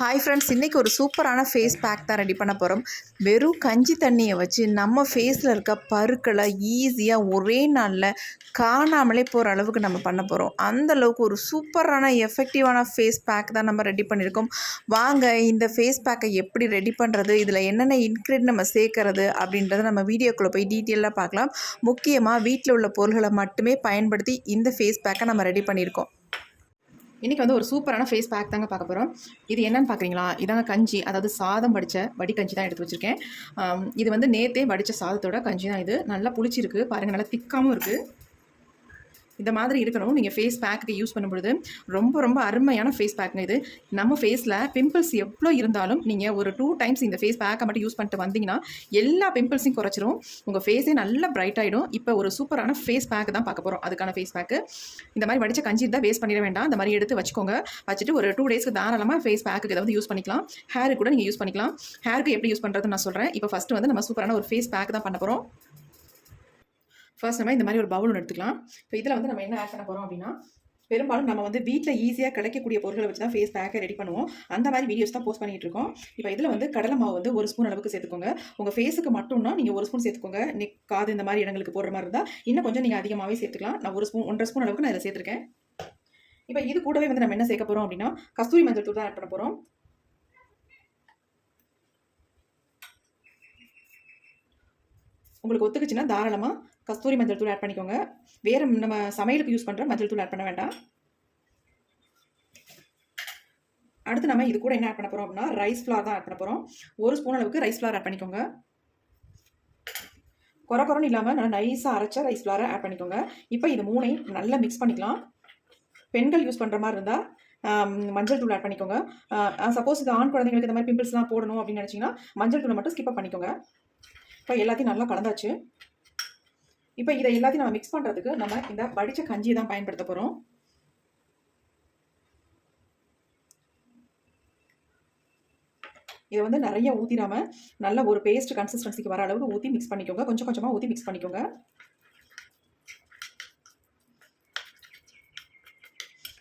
Hi friends இன்றைக்கி ஒரு சூப்பரான ஃபேஸ் பேக் தான் ரெடி பண்ண போகிறோம் வெறும் கஞ்சி தண்ணியை வச்சு நம்ம ஃபேஸில் இருக்க பருக்களை ஈஸியாக ஒரே நாளில் காணாமலே போகிற அளவுக்கு நம்ம பண்ண போகிறோம் அந்த அளவுக்கு ஒரு சூப்பரான எஃபெக்டிவான ஃபேஸ் பேக் தான் நம்ம ரெடி பண்ணியிருக்கோம். வாங்க இந்த ஃபேஸ் பேக்கை எப்படி ரெடி பண்ணுறது இதில் என்னென்ன இன்க்ரீட் நம்ம சேர்க்கறது அப்படின்றத நம்ம வீடியோக்குள்ளே போய் டீட்டெயிலாக பார்க்கலாம். முக்கியமாக வீட்டில் உள்ள பொருள்களை மட்டுமே பயன்படுத்தி இந்த ஃபேஸ் பேக்கை நம்ம ரெடி பண்ணியிருக்கோம். இன்றைக்கி வந்து ஒரு சூப்பரான ஃபேஸ் பேக் தாங்க பார்க்க போகிறோம் இது என்னென்னு பார்க்குறீங்களா இதாங்க கஞ்சி. அதாவது சாதம் வடித்த வடி கஞ்சி தான் எடுத்து வச்சுருக்கேன். இது வந்து நேத்தே வடித்த சாதத்தோட கஞ்சி தான் இது. நல்லா புளிச்சிருக்கு. பாருங்கள் நல்லா திக்காகவும் இருக்குது இந்த மாதிரி இருக்கணும் நீங்கள் ஃபேஸ் பேக்கு யூஸ் பண்ணும்பொழுது ரொம்ப ரொம்ப அருமையான ஃபேஸ் பேக்குங்க இது. நம்ம ஃபேஸில் பிம்பிள்ஸ் எவ்வளோ இருந்தாலும் நீங்கள் ஒரு டூ டைம்ஸ் இந்த ஃபேஸ் பேக்கை மட்டும் யூஸ் பண்ணிட்டு வந்தீங்கன்னா எல்லா பிம்பிள்ஸையும் குறைச்சிரும். உங்கள் ஃபேஸே நல்லா பிரைட் ஆகிடும் இப்போ ஒரு சூப்பரான ஃபேஸ் பேக் தான் பார்க்க போகிறோம் அதுக்கான ஃபேஸ் பேக்கு இந்த மாதிரி வடிச்ச கஞ்சி இருந்தால் வேஸ்ட் பண்ணிட வேண்டாம். இந்த மாதிரி எடுத்து வச்சுக்கோங்க. வச்சுட்டு ஒரு டூ டேஸ்க்கு தாராளமாக ஃபேஸ் பேக்கு இதை வந்து யூஸ் பண்ணிக்கலாம். ஹேருக்கு கூட நீங்கள் யூஸ் பண்ணிக்கலாம். ஹேருக்கு எப்படி யூஸ் பண்ணுறதுன்னு நான் சொல்கிறேன் இப்போ ஃபஸ்ட்டு வந்து நம்ம சூப்பரான ஒரு ஃபேஸ் பேக் தான் பண்ண போகிறோம் ஃபர்ஸ்ட் நம்ம இந்த மாதிரி ஒரு பவுல் ஒன்று எடுத்துக்கலாம். இப்போ இதில் வந்து நம்ம என்ன ஆட் பண்ண போகிறோம் அப்படின்னா பெரும்பாலும் நம்ம வந்து வீட்டில் ஈஸியாக கிடைக்கக்கூடிய பொருட்களை வச்சு தான் ஃபேஸ் பேக்கை ரெடி பண்ணுவோம். அந்த மாதிரி வீடியோஸ் தான் போஸ்ட் பண்ணிகிட்டு இருக்கோம். இப்போ இதில் வந்து கடலை மாவு வந்து ஒரு ஸ்பூன் அளவுக்கு சேர்த்துக்கோங்க. உங்கள் ஃபேஸுக்கு மட்டும்னா நீங்கள் ஒரு ஸ்பூன் சேர்த்துக்கோங்க. நெக் காது இந்த மாதிரி இடங்களுக்கு போடுற மாதிரி இருந்தால் இன்னும் கொஞ்சம் நீங்கள் அதிகமாகவே சேர்த்துக்கலாம். நான் ஒரு ஸ்பூன் ஒன்றரை ஸ்பூன் அளவுக்கு நான் இதில் சேர்த்துருக்கேன். இப்போ இது கூடவே வந்து நம்ம என்ன சேர்க்க போகிறோம் அப்படின்னா கஸ்தூரி மஞ்சள் தூள் தான் ஆட் பண்ண போகிறோம் உங்களுக்கு ஒத்துக்குச்சுன்னா தாராளமாக கஸ்தூரி மஞ்சள் தூள் ஆட் பண்ணிக்கோங்க. வேறு நம்ம சமையலுக்கு யூஸ் பண்ணுற மஞ்சள் தூள் ஆட் பண்ண வேண்டாம். அடுத்து நம்ம இது கூட என்ன ஆட் பண்ண போகிறோம் அப்படின்னா ரைஸ் ஃப்ளார் தான் ஆட் பண்ண போகிறோம் ஒரு ஸ்பூன் அளவுக்கு ரைஸ் ஃப்ளார் ஆட் பண்ணிக்கோங்க. குறை குறன்னு இல்லாமல் நல்லா நைஸாக அரைச்ச ரைஸ் ஃப்ளாரை ஆட் பண்ணிக்கோங்க. இப்போ இது மூணையும் நல்லா மிக்ஸ் பண்ணிக்கலாம். பெண்கள் யூஸ் பண்ணுற மாதிரி இருந்தால் மஞ்சள் தூள் ஆட் பண்ணிக்கோங்க. சப்போஸ் இது ஆண் குழந்தைங்களுக்கு இந்த மாதிரி பிம்பிள்ஸ்லாம் போடணும் அப்படின்னு நினச்சிங்கன்னா மஞ்சள் தூளை மட்டும் ஸ்கிப் பண்ணிக்கோங்க. இப்போ எல்லாத்தையும் நல்லா கலந்தாச்சு. இப்போ இதை எல்லாத்தையும் நம்ம மிக்ஸ் பண்ணுறதுக்கு நம்ம இந்த வடித்த கஞ்சியை தான் பயன்படுத்த போகிறோம் இதை வந்து நிறைய ஊற்றிடாமல் நல்ல ஒரு பேஸ்ட் கன்சிஸ்டன்சிக்கு வர அளவுக்கு ஊற்றி மிக்ஸ் பண்ணிக்கோங்க. கொஞ்சம் கொஞ்சமாக ஊற்றி மிக்ஸ் பண்ணிக்கோங்க.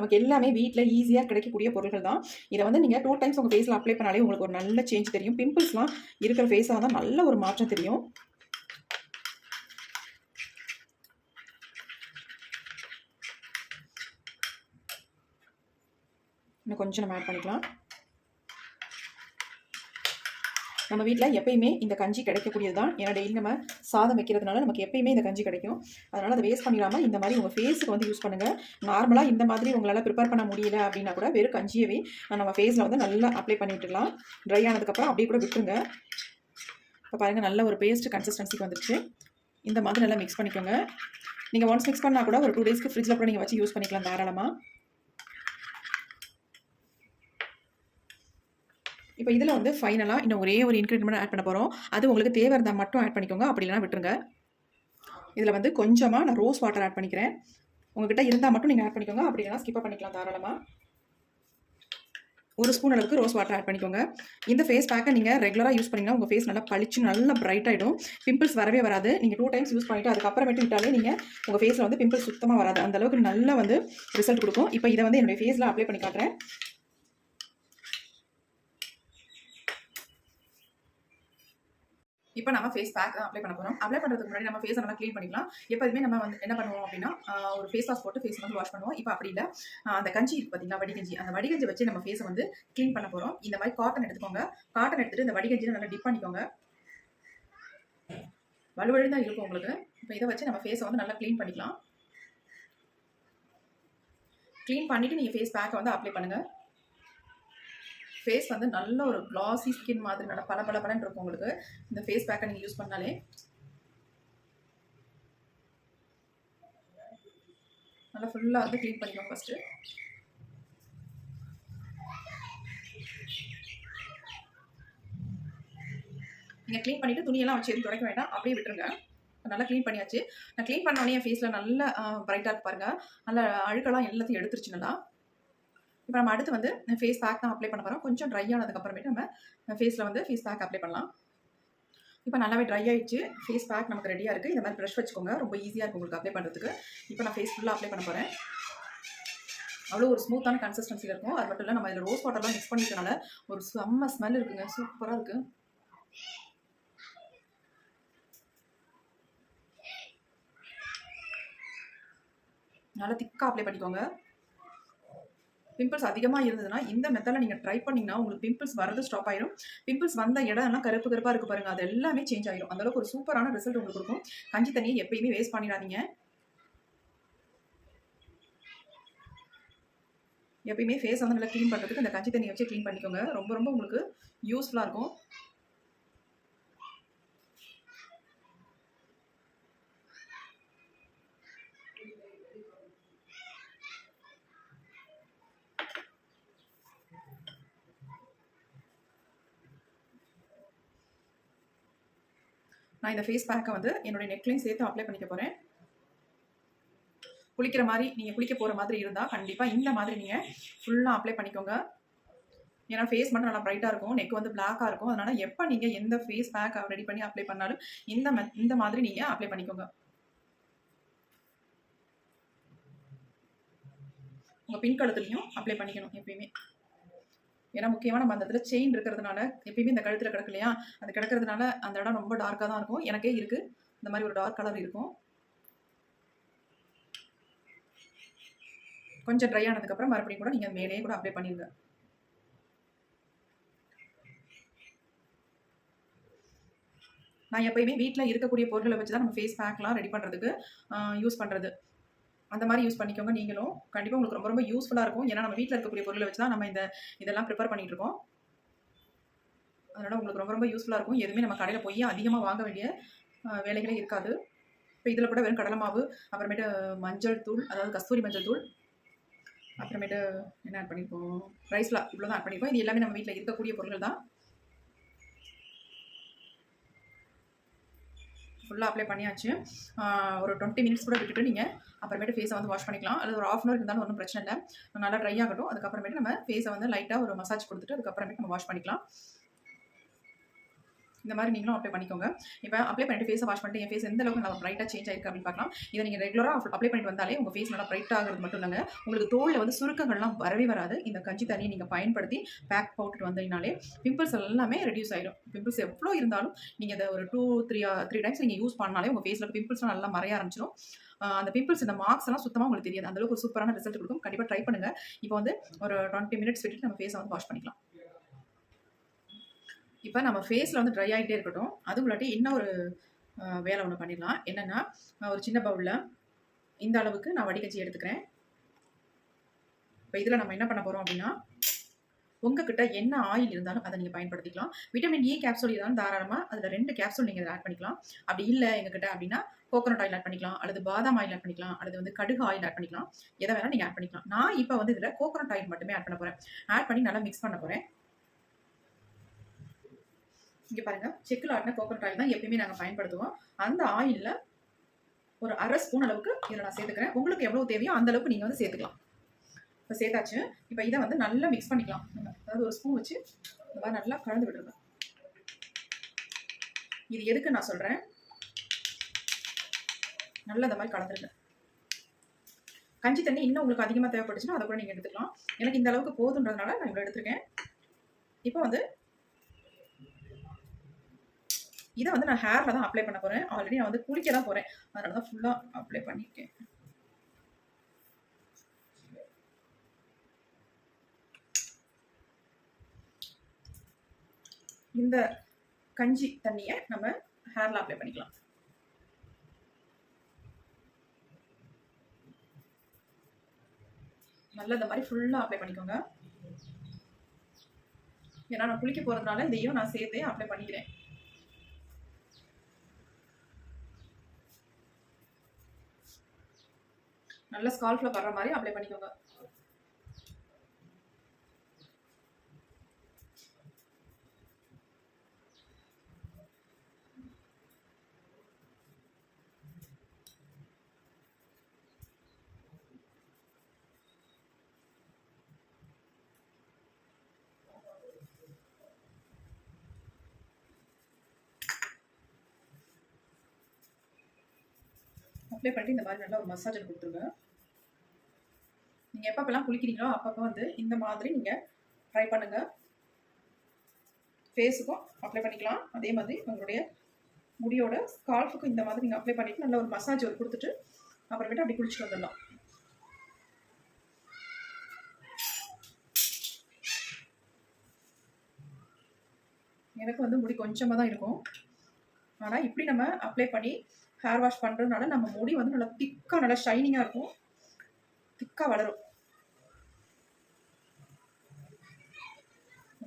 நமக்கு எல்லாமே வீட்டில் ஈஸியாக கிடைக்கக்கூடிய பொருள்கள் தான். இதை வந்து நீங்கள் டூ டைம்ஸ் உங்கள் ஃபேஸில் அப்ளை பண்ணாலே உங்களுக்கு ஒரு நல்ல சேஞ்ச் தெரியும். பிம்பிள்ஸ்லாம் இருக்கிற ஃபேஸாக தான் நல்ல ஒரு மாற்றம் தெரியும். இன்னும் கொஞ்சம் நம்ம ஆட் பண்ணிக்கலாம். நம்ம வீட்டில் எப்பயுமே இந்த கஞ்சி கிடைக்கக்கூடியது தான் ஏன்னா டெய்லி நம்ம சாதம் வைக்கிறதுனால நமக்கு எப்பயுமே இந்த கஞ்சி கிடைக்கும். அதனால் அதை வேஸ்ட் பண்ணிடாமல் இந்த மாதிரி உங்கள் ஃபேஸுக்கு வந்து யூஸ் பண்ணுங்கள் நார்மலாக இந்த மாதிரி உங்களால் ப்ரிப்பேர் பண்ண முடியல அப்படின்னா கூட வெறும் கஞ்சியவே நம்ம ஃபேஸில் வந்து நல்லா அப்ளை பண்ணி விட்டுடலாம் ட்ரை ஆனதுக்கப்புறம் அப்படியே கூட விட்டுருங்க. இப்போ பாருங்கள் நல்ல ஒரு பேஸ்ட் கன்சிஸ்டன்சிக்கு வந்துருச்சு. இந்த மாதிரி நல்லா மிக்ஸ் பண்ணிக்கோங்க. நீங்கள் ஒன்ஸ் மிக்ஸ் பண்ணால் கூட ஒரு டூ டேஸ்க்கு ஃப்ரிட்ஜில் கூட நீங்கள் வச்சு யூஸ் பண்ணிக்கலாம் தாராளமாக இப்போ இதில் வந்து ஃபைனலாக இன்னும் ஒரே ஒரு இன்க்ரீடியமெண்ட் ஆட் பண்ண போகிறோம் அது உங்களுக்கு தேவை இருந்தால் மட்டும் ஆட் பண்ணிக்கோங்க. அப்படி இல்லைனா விட்டுருங்க. இதில் வந்து கொஞ்சமாக நான் ரோஸ் வாட்டர் ஆட் பண்ணிக்கிறேன். உங்ககிட்ட இருந்தால் மட்டும் நீங்கள் ஆட் பண்ணிக்கோங்க. அப்படி இல்லைனா ஸ்கிப் பண்ணிக்கலாம் தாராளமாக ஒரு ஸ்பூன் அளவுக்கு ரோஸ் வாட்டர் ஆட் பண்ணிக்கோங்க. இந்த ஃபேஸ் பேக்கை நீங்கள் ரெகுலராக யூஸ் பண்ணிங்கன்னா உங்கள் ஃபேஸ் நல்லா பளிச்சு நல்லா பிரைட் ஆகிடும் பிம்பிள்ஸ் வரவே வராது. நீங்கள் டூ டைம்ஸ் யூஸ் பண்ணிவிட்டு அதுக்கப்புறமேட்டு விட்டாலே நீங்கள் உங்கள் ஃபேஸில் வந்து பிம்பிள்ஸ் சுத்தமாக வராது. அந்தளவுக்கு நல்லா வந்து ரிசல்ட் கொடுக்கும். இப்போ இதை வந்து என்னுடைய ஃபேஸில் அப்ளை பண்ணி காட்டுறேன். இப்போ நம்ம ஃபேஸ் பேக் தான் அப்ளை பண்ண போகிறோம் அப்ளை பண்ணுறதுக்கு முன்னாடி நம்ம ஃபேஸை நல்லா க்ளீன் பண்ணிக்கலாம். எப்போதுமே நம்ம வந்து என்ன பண்ணுவோம் அப்படின்னா uh, ஒரு ஃபேஸ் வாஷ் போட்டு ஃபேஸ் வந்து வாஷ் பண்ணுவோம். இப்போ அப்படி இல்லை. Uh, அந்த கஞ்சி இருக்கு பார்த்தீங்களா வடிகஞ்சி. அந்த வடிகஞ்சி வச்சு நம்ம ஃபேஸை வந்து க்ளீன் பண்ண போகிறோம் இந்த மாதிரி காட்டன் எடுத்துக்கோங்க. காட்டன் எடுத்துகிட்டு இந்த வடிகஞ்சியில் நல்லா டிப் பண்ணிக்கோங்க. வலுவழு தான் இருக்கும் உங்களுக்கு. இப்போ இதை வச்சு நம்ம ஃபேஸை வந்து நல்லா க்ளீன் பண்ணிக்கலாம். க்ளீன் பண்ணிவிட்டு நீங்கள் ஃபேஸ் பேக்கை வந்து அப்ளை பண்ணுங்கள் ஃபேஸ் வந்து நல்ல ஒரு க்ளாஸி ஸ்கின் மாதிரி நல்ல பல பல பலன்னு இருக்கும் உங்களுக்கு. இந்த ஃபேஸ் பேக்கை நீங்கள் யூஸ் பண்ணாலே. நல்லா ஃபுல்லாக வந்து க்ளீன் பண்ணிக்கோங்க ஃபஸ்ட்டு நீங்கள் க்ளீன் பண்ணிவிட்டு துணியெல்லாம் வச்சு எதுவும் துடைக்க வேண்டாம். அப்படியே விட்டுருங்க. நல்லா க்ளீன் பண்ணியாச்சு. நான் க்ளீன் பண்ணோடனே என் ஃபேஸில் நல்லா பிரைட்டாக இருப்பாருங்க நல்லா நல்ல அழுக்கெல்லாம் எல்லாத்தையும் எடுத்துருச்சு நல்லா. இப்போ நம்ம அடுத்து வந்து ஃபேஸ் பேக் தான் அப்ளை பண்ண போகிறோம் கொஞ்சம் ட்ரை ஆனதுக்கப்புறமேட்டு நம்ம ஃபேஸில் வந்து ஃபேஸ் பேக் அப்ளை பண்ணலாம். இப்போ நல்லாவே ட்ரை ஆயிடுச்சு. ஃபேஸ் பேக் நமக்கு ரெடியாக இருக்குது இந்த மாதிரி ப்ரெஷ் வச்சுக்கோங்க. ரொம்ப ஈஸியாக இருக்கும் உங்களுக்கு அப்ளை பண்ணுறதுக்கு இப்போ நான் ஃபேஸ் ஃபுல்லாக அப்ளை பண்ண போகிறேன் அவ்வளோ ஒரு ஸ்மூத்தான கன்சிஸ்டன்சியில் இருக்கும். அது மட்டும் இல்லை நம்ம இதில் ரோஸ் வாட்டர்லாம் மிக்ஸ் பண்ணிக்கிறனால ஒரு செம்ம ஸ்மெல் இருக்குங்க. சூப்பராக இருக்குது நல்லா திக்காக அப்ளை பண்ணிக்கோங்க. பிம்பிள்ஸ் அதிகமாக இருந்ததுன்னா இந்த மெத்தடில் நீங்கள் ட்ரை பண்ணிங்கன்னா உங்களுக்கு பிம்பிள்ஸ் வரது ஸ்டாப் ஆயிரும். பிம்பிள்ஸ் வந்த இடம் எல்லாம் கருப்பு கருப்பாக இருக்கு பாருங்க. அது எல்லாமே சேஞ்ச் ஆயிரும். அந்தளவுக்கு ஒரு சூப்பரான ரிசல்ட் உங்களுக்கு இருக்கும் கஞ்சி தண்ணியை எப்பயுமே வேஸ்ட் பண்ணிடாதீங்க. எப்பயுமே ஃபேஸ் வந்து நல்லா க்ளீன் பண்ணுறதுக்கு இந்த கஞ்சி தண்ணியை வச்சு க்ளீன் பண்ணிக்கோங்க. ரொம்ப ரொம்ப உங்களுக்கு யூஸ்ஃபுல்லாக இருக்கும். நான் இந்த ஃபேஸ் பேக்கை வந்து என்னுடைய நெக்லையும் சேர்த்து அப்ளை பண்ணிக்க போகிறேன் குளிக்கிற மாதிரி நீங்கள் குளிக்க போகிற மாதிரி இருந்தால் கண்டிப்பாக இந்த மாதிரி நீங்கள் ஃபுல்லாக அப்ளை பண்ணிக்கோங்க. ஏன்னா ஃபேஸ் மட்டும் நல்லா ப்ரைட்டாக இருக்கும். நெக் வந்து பிளாக்காக இருக்கும். அதனால் எப்போ நீங்கள் எந்த ஃபேஸ் பேக் ரெடி பண்ணி அப்ளை பண்ணாலும் இந்த இந்த மாதிரி நீங்கள் அப்ளை பண்ணிக்கோங்க. உங்கள் பின் கழுத்துலையும் அப்ளை பண்ணிக்கணும் எப்பயுமே. ஏன்னா முக்கியமாக நம்ம அந்த இடத்துல செயின் இருக்கிறதுனால எப்பயுமே இந்த கழுத்தில் கிடக்கு இல்லையா? அது கிடக்கிறதுனால அந்த இடம் ரொம்ப டார்க்காக தான் இருக்கும். எனக்கே இருக்குது இந்த மாதிரி ஒரு டார்க் கலர் இருக்கும். கொஞ்சம் ட்ரை ஆனதுக்கப்புறம் மறுபடியும் கூட நீங்கள் மேலேயே கூட அப்ளை பண்ணிடுங்க நான் எப்பயுமே வீட்டில் இருக்கக்கூடிய பொருட்களை வச்சு தான் நம்ம ஃபேஸ் பேக்லாம் ரெடி பண்ணுறதுக்கு யூஸ் பண்ணுறது அந்த மாதிரி யூஸ் பண்ணிக்கோங்க. நீங்களும் கண்டிப்பாக உங்களுக்கு ரொம்ப ரொம்ப யூஸ்ஃபுல்லாக இருக்கும். ஏன்னா நம்ம வீட்டில் இருக்கக்கூடிய பொருளை வச்சு தான் நம்ம இந்த இதெல்லாம் ப்ரிப்பேர் பண்ணிகிட்டு இருக்கோம். அதனால் உங்களுக்கு ரொம்ப ரொம்ப யூஸ்ஃபுல்லாக இருக்கும். எதுவுமே நம்ம கடையில் போய் அதிகமாக வாங்க வேண்டிய வேலைகளே இருக்காது. இப்போ இதில் கூட வெறும் கடலை மாவு அப்புறமேட்டு மஞ்சள் தூள் அதாவது கஸ்தூரி மஞ்சள் தூள் அப்புறமேட்டு என்ன ஆட் பண்ணியிருக்கோம் ரைஸ்லாம் இவ்வளோ தான் ஆட் பண்ணியிருக்கோம் இது எல்லாமே நம்ம வீட்டில் இருக்கக்கூடிய பொருட்கள் தான். ஃபுல்லாக அப்ளை பண்ணியாச்சு. ஒரு டுவெண்ட்டி மினிட்ஸ் கூட விட்டுட்டு நீங்கள் அப்புறமேட்டு ஃபேஸை வந்து வாஷ் பண்ணிக்கலாம். அல்லது ஒரு ஆஃப் அன் இருந்தாலும் ஒன்றும் பிரச்சனை இல்லை. நல்லா ட்ரை ஆகட்டும். அதுக்கப்புறமேட்டு நம்ம ஃபேஸை வந்து லைட்டாக ஒரு மசாஜ் கொடுத்துட்டு அதுக்கப்புறமேட்டு நம்ம வாஷ் பண்ணிக்கலாம். இந்த மாதிரி நீங்களும் அப்ளை பண்ணிக்கோங்க. இப்போ அப்ளை பண்ணிட்டு ஃபேஸை வாஷ் பண்ணிட்டு என் ஃபேஸ் எந்த அளவுக்கு நல்லா பிரைட்டாக சேஞ்ச் ஆயிருக்கு அப்படின்னு பார்க்கலாம். இதை நீங்கள் ரெகுலராக அப்ளை பண்ணிட்டு வந்தாலே உங்கள் ஃபேஸ் நல்லா பிரைட் ஆகிறது மட்டும் இல்லைங்க. உங்களுக்கு தோலில் வந்து சுருக்கங்கள்லாம் வரவே வராது. இந்த கஞ்சி தண்ணியை நீங்கள் பயன்படுத்தி பேக் போட்டுட்டு வந்தீங்கனாலே பிம்பிள்ஸ் எல்லாமே ரெடியூஸ் ஆயிடும். பிம்பிள்ஸ் எவ்வளோ இருந்தாலும் நீங்கள் அதை ஒரு டூ த்ரீ த்ரீ டைம்ஸ் நீங்கள் யூஸ் பண்ணாலே உங்கள் ஃபேஸில் பிம்பிள்ஸ்லாம் நல்லா மறைய ஆரம்பிச்சிடும் அந்த பிம்பிள்ஸ் இந்த மார்க்ஸ் எல்லாம் சுத்தமாக உங்களுக்கு தெரியாது. அந்த அளவுக்கு ஒரு சூப்பரான ரிசல்ட் கொடுக்கும். கண்டிப்பாக ட்ரை பண்ணுங்கள் இப்போ வந்து ஒரு டுவெண்ட்டி மினிட்ஸ் விட்டுட்டு நம்ம ஃபேஸை வந்து வாஷ் பண்ணிக்கலாம். இப்போ நம்ம ஃபேஸில் வந்து ட்ரை ஆகிட்டே இருக்கட்டும். அதுக்குள்ளாட்டி இன்னும் ஒரு வேலை ஒன்று பண்ணிடலாம். என்னென்னா ஒரு சின்ன பவுலில் இந்த அளவுக்கு நான் வடிகச்சி எடுத்துக்கிறேன். இப்போ இதில் நம்ம என்ன பண்ண போகிறோம் அப்படின்னா உங்ககிட்ட என்ன ஆயில் இருந்தாலும் அதை நீங்கள் பயன்படுத்திக்கலாம். விட்டமின் இ கேப்சூல் இருந்தாலும் தாராளமாக அதில் ரெண்டு கேப்சூல் நீங்கள் ஆட் பண்ணிக்கலாம். அப்படி இல்லை எங்ககிட்ட அப்படின்னா கோகோனட் ஆயில் ஆட் பண்ணிக்கலாம். அல்லது பாதாம் ஆயில் ஆட் பண்ணிக்கலாம். அல்லது வந்து கடுகு ஆயில் ஆட் பண்ணிக்கலாம். எதை வேணால் நீங்கள் ஆட் பண்ணிக்கலாம். நான் இப்போ வந்து இதில் கோகோனட் ஆயில் மட்டுமே ஆட் பண்ண போகிறேன் ஆட் பண்ணி நல்லா மிக்ஸ் பண்ண போகிறேன் இங்கே பாருங்கள் செக்கில் ஆட்டின கோகோனட் ஆயில் தான் எப்பயுமே நாங்கள் பயன்படுத்துவோம். அந்த ஆயிலில் ஒரு அரை ஸ்பூன் அளவுக்கு இதில் நான் சேர்த்துக்கிறேன். உங்களுக்கு எவ்வளோ தேவையோ அந்த அளவுக்கு நீங்கள் வந்து சேர்த்துக்கலாம். இப்போ சேர்த்தாச்சு. இப்போ இதை வந்து நல்லா மிக்ஸ் பண்ணிக்கலாம். அதாவது ஒரு ஸ்பூன் வச்சு இந்த மாதிரி நல்லா கலந்து விடுங்க. இது எதுக்கு நான் சொல்கிறேன் நல்லா இந்த மாதிரி கலந்துருங்க. கஞ்சி தண்ணி இன்னும் உங்களுக்கு அதிகமாக தேவைப்பட்டுச்சுன்னா அதை கூட நீங்கள் எடுத்துக்கலாம். எனக்கு இந்த அளவுக்கு போதுன்றதுனால நான் இவ்வளோ எடுத்திருக்கேன். இப்போ வந்து இதை வந்து நான் ஹேரில் தான் அப்ளை பண்ண போகிறேன் ஆல்ரெடி நான் வந்து குளிக்க தான் போகிறேன் அதனால தான் ஃபுல்லாக அப்ளை பண்ணியிருக்கேன் இந்த கஞ்சி தண்ணியை நம்ம ஹேரில் அப்ளை பண்ணிக்கலாம். நல்லா இந்த மாதிரி ஃபுல்லாக அப்ளை பண்ணிக்கோங்க. ஏன்னா நான் குளிக்க போகிறதுனால இதையும் நான் சேர்த்தே அப்ளை பண்ணிக்கிறேன். நல்ல ஸ்கால்ஃபில் வர்ற மாதிரி அப்ளை பண்ணிக்கோங்க. அப்ளை பண்ணிட்டு இந்த மாதிரி நல்லா ஒரு மசாஜ் கொடுத்துருங்க. நீங்கள் எப்பப்பெல்லாம் குளிக்கிறீங்களோ அப்பப்போ வந்து இந்த மாதிரி நீங்கள் ட்ரை பண்ணுங்கள் ஃபேஸுக்கும் அப்ளை பண்ணிக்கலாம். அதே மாதிரி உங்களுடைய முடியோட ஸ்கால்ஃபுக்கும் இந்த மாதிரி நீங்கள் அப்ளை பண்ணிவிட்டு நல்ல ஒரு மசாஜ் ஒரு கொடுத்துட்டு அப்புறமேட்டு அப்படி குளிச்சுட்டு வந்துடலாம். எனக்கு வந்து முடி கொஞ்சமாக தான் இருக்கும். ஆனால் இப்படி நம்ம அப்ளை பண்ணி ஹேர் வாஷ் பண்ணுறதுனால நம்ம முடி வந்து நல்லா திக்காக நல்லா ஷைனிங்காக இருக்கும். திக்காக வளரும்.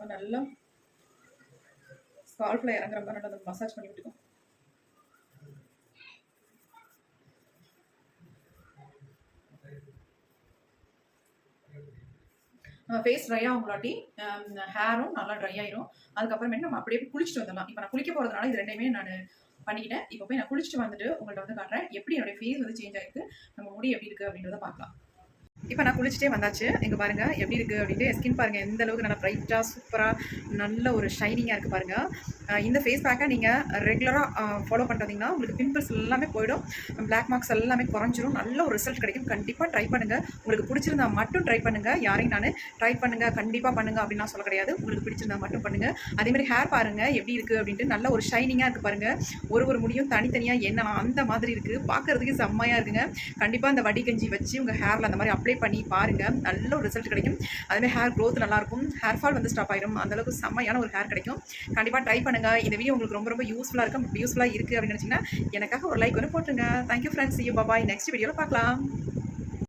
நம்ம நல்லா ஸ்கால்ஃபில் இறங்குற மாதிரி நல்லா மசாஜ் பண்ணி விட்டுக்கோம் ஃபேஸ் ட்ரை ஆகும்லாட்டி ஹேரும் நல்லா ட்ரை ஆயிரும். அதுக்கப்புறமேட்டு நம்ம அப்படியே குளிச்சுட்டு வந்துடலாம். இப்போ நான் குளிக்க போகிறதுனால இது ரெண்டையுமே நான் பண்ணிக்கிட்டேன். இப்போ போய் நான் குளிச்சுட்டு வந்துட்டு உங்கள்கிட்ட வந்து காட்டுறேன். எப்படி என்னுடைய ஃபேஸ் வந்து சேஞ்ச் ஆயிருக்கு நம்ம முடி எப்படி இருக்குது அப்படின்றத பார்க்கலாம். இப்போ நான் குளிச்சுட்டே வந்தாச்சு. இங்கே பாருங்கள் எப்படி இருக்குது அப்படின்ட்டு ஸ்கின் பாருங்கள் எந்த அளவுக்கு நல்லா ப்ரைட்டாக சூப்பராக நல்ல ஒரு ஷைனிங்காக இருக்குது பாருங்கள் இந்த ஃபேஸ் பேக்கை நீங்கள் ரெகுலராக ஃபாலோ பண்ணுறீங்கன்னா உங்களுக்கு பிம்பிள்ஸ் எல்லாமே போயிடும். பிளாக் மார்க்ஸ் எல்லாமே குறைஞ்சிரும். நல்ல ஒரு ரிசல்ட் கிடைக்கும். கண்டிப்பாக ட்ரை பண்ணுங்கள் உங்களுக்கு பிடிச்சிருந்தா மட்டும் ட்ரை பண்ணுங்கள் யாரையும் நான் ட்ரை பண்ணுங்கள் கண்டிப்பாக பண்ணுங்கள் அப்படின்னு நான் சொல்ல கிடையாது. உங்களுக்கு பிடிச்சிருந்தா மட்டும் பண்ணுங்கள் அதேமாதிரி ஹேர் பாருங்கள் எப்படி இருக்குது அப்படின்ட்டு நல்ல ஒரு ஷைனிங்காக இருக்குது பாருங்கள் ஒரு ஒரு முடியும் தனித்தனியாக என்ன அந்த மாதிரி இருக்குது பார்க்கறதுக்கு செம்மையாக இருக்குங்க. கண்டிப்பாக அந்த வடிகஞ்சி வச்சு உங்கள் ஹேரில் அந்த மாதிரி அப்ளை பண்ணி பாருங்கள் நல்ல ஒரு ரிசல்ட் கிடைக்கும். அதுமாதிரி ஹேர் க்ரோத் நல்லாயிருக்கும் ஹேர் ஃபால் வந்து ஸ்டாப் ஆயிரும். அந்தளவுக்கு செம்மையான ஒரு ஹேர் கிடைக்கும். கண்டிப்பாக ட்ரை பண்ணுங்கள் இந்த வீடியோ உங்களுக்கு ரொம்ப ரொம்ப யூஸ்ஃபுல்லாக இருக்கும். யூஸ்ஃபுல்லாக இருக்குது அப்படின்னு நினச்சிங்கன்னா எனக்காக ஒரு லைக் ஒன்று போட்டுருங்க. Thank you friends you bye bye next வீடியோவில் பார்க்கலாம்.